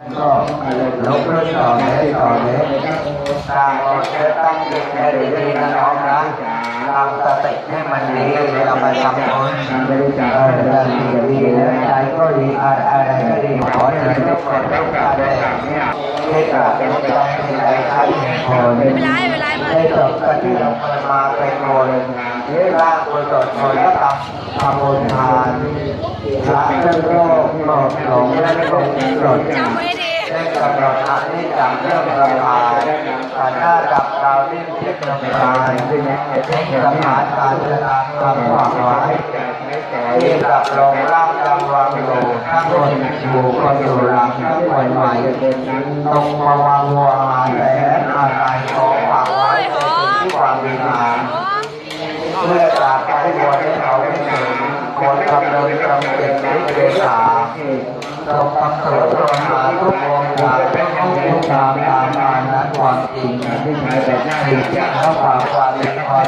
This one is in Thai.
ก็ลุกขึ้นต่อเลยต่อเลยต่างออกจะตั้งจิตให้ดีนะน้องนะทำสติให้มันดีเราไปทำบุญเออเรื่องดีดีแล้วใจก็ดีอะไรก็ดีขอเถิดทุกคนทุกการเลยให้กราบเป็นใจเป็นใจใครคนไม่เป็นไรเป็นไรมาได้จบกันที่เราเคยมาเป็นคนร่างกุศลผลกรรมทำบุญทานละเรื่อง โรคโรคหลงและโรคหลงจำไว้ดีได้กำหนดอันนี้จังเรื่องประทานขันหน้าดับดาวดิ้นทิพย์ลำพานทิ้งสถานการจะตามคำฝากไว้ที่กับลงร่างจำวังอยู่ทั้งคนอยู่คนอยู่หลังทั้งคนใหม่ตรงมาวางวัวมาแสนอะไรขอฝากไว้ที่ความดีงามเมื่อจากไปบวัวได้เขาไม่ถึงคนกำลังกำเก็บนิ เราตรงคำสอนตรงหาทุกองค์อยากให้ทุกทุกตามตามมานั้นความจริงสิ่งที่เขาฝากความดีความ